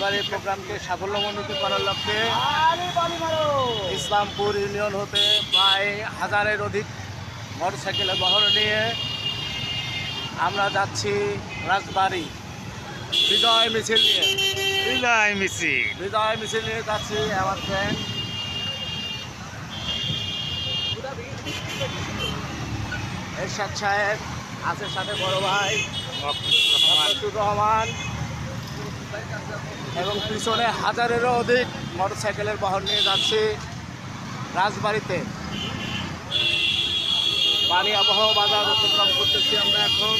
বাজার প্রোগ্রামকে সাফল্যমণ্ডিত করার লক্ষ্যে ইসলামপুর ইউনিয়ন হতে প্রায় হাজারের অধিক মোটরসাইকেলের বহর নিয়ে আমরা যাচ্ছি রাজবাড়ি। বিজয় মিছিল নিয়ে। বিলাই মিছিল। বিজয় মিছিল নিয়ে যাচ্ছি আমার ফ্রেন্ড এরশাদ সাহেব, আছে সাথে বড় ভাই রহমান। এবং পিছনে হাজারেরও অধিক মোটরসাইকেলের বহর নিয়ে যাচ্ছি রাজবাড়িতে। পানি আবহাওয়া বাজার অতিক্রম করতেছি আমরা এখন।